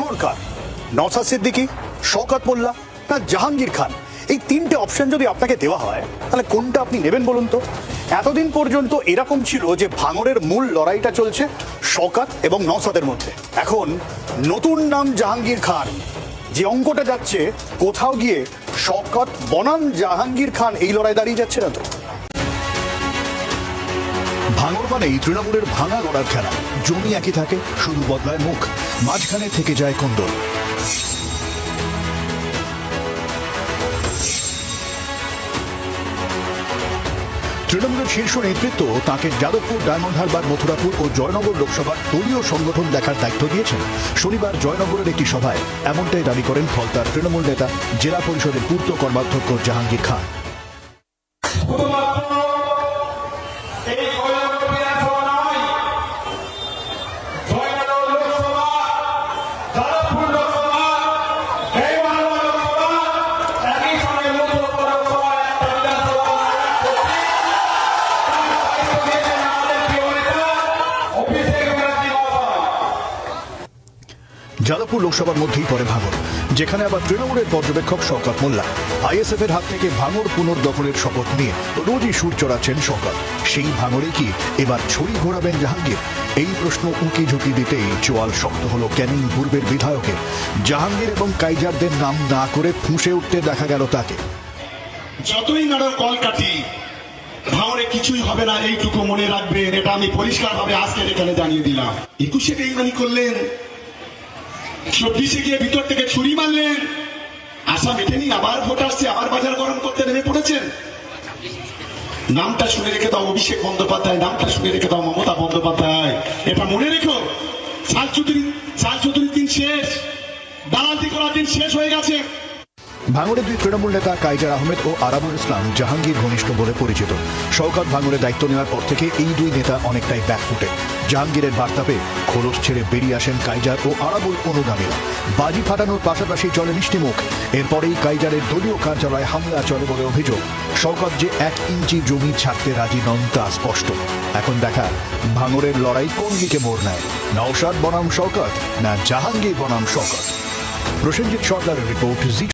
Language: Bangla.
ভাঙর খান নওসাদ সিদ্দিকী, শওকত মোল্লা না জাহাঙ্গীর খান। এই তিনটে অপশন যদি আপনাকে দেওয়া হয়, তাহলে কোনটা আপনি নেবেন বলুন তো? এতদিন পর্যন্ত এরকম ছিল যে ভাঙরের মূল লড়াইটা চলছে শওকত এবং নওসাদের মধ্যে। এখন নতুন নাম জাহাঙ্গীর খান। যে অঙ্কটা যাচ্ছে, কোথাও গিয়ে শওকত, বনাম জাহাঙ্গীর খান এই লড়াই দাঁড়িয়ে যাচ্ছে না তো? ভাঙর মানেই তৃণমূলের ভাঙা গড়ার খেলা। জমি একই থাকে, শুধু বদলায় মুখ। মাঝখানে থেকে যায় কুন্দল। তৃণমূলের শীর্ষ নেতৃত্ব তাকে যাদবপুর, ডায়মন্ড হারবার, মথুরাপুর ও জয়নগর লোকসভার দলীয় সংগঠন দেখার দায়িত্ব দিয়েছেন। শনিবার জয়নগরের একটি সভায় এমনটাই দাবি করেন ফলতার তৃণমূল নেতা, জেলা পরিষদের পূর্ত কর্মাধ্যক্ষ জাহাঙ্গীর খান। যাদবপুর লোকসভার মধ্যেই পড়ে ভাঙর যেখানে আবার তৃণমূলের পর্যবেক্ষক শওকত মোল্লা। আইএসএফ এর হাত থেকে ভাঙর পুনর্দখলের শপথ নিয়ে রোজই সুর চড়াচ্ছেন শওকত। সেই ভাঙরে কি এবার ছড়ি ঘোরাবেন জাহাঙ্গীর? এই প্রশ্ন উঁকি ঝুঁকি দিতেই চোয়াল শক্ত হলো ক্যানিং পূর্বের বিধায়কের। জাহাঙ্গীর এবং কাইজারদের নাম না করে ফুঁসে উঠতে দেখা গেল তাকে। যতই নাড়ো কল কাটি, ভাঙরে কিছুই হবে না, এইটুকু মনে রাখবেন। এটা আমি পরিষ্কার ভাবে আজকে এখানে জানিয়ে দিলাম। একুশে বেইমানি করলেন চব্বিশে গিয়ে ভিতর থেকে ছুরি মারলেন। আশা মেটেনি আবার ভোট আসছে, আবার বাজার গরম করতে নেমে পড়েছেন। নামটা শুনে রেখে দাও অভিষেক বন্দ্যোপাধ্যায়, নামটা শুনে রেখে দাও মমতা বন্দ্যোপাধ্যায়। এটা মনে রেখো, সাল চৌধুরী সাল চৌধুরীর দিন শেষ দালালতি করার দিন শেষ হয়ে গেছে। ভাঙড়ের দুই তৃণমূল নেতা কাইজার আহমেদ ও আরাবুল ইসলাম জাহাঙ্গীর ঘনিষ্ঠ বলে পরিচিত। শওকত ভাঙড়ের দায়িত্ব নেওয়ার পর থেকে এই দুই নেতা অনেকটাই ব্যাকফুটে। জাহাঙ্গীরের বার্তা পেয়ে খোলস ছেড়ে বেরিয়ে আসেন কাইজার ও আরাবুল অনুগামীরা বাজি ফাটানোর পাশাপাশি চলে মিষ্টিমুখ এরপরেই কাইজারের দলীয় কার্যালয়ে হামলা চলে বলে অভিযোগ। শওকত যে এক ইঞ্চি জমি ছাড়তে রাজি নন তা স্পষ্ট। এখন দেখা ভাঙড়ের লড়াই কোন দিকে মোড় নেয়। নওশাদ বনাম শওকত না জাহাঙ্গীর বনাম শওকত প্রসেনজিৎ সরকারের রিপোর্ট জি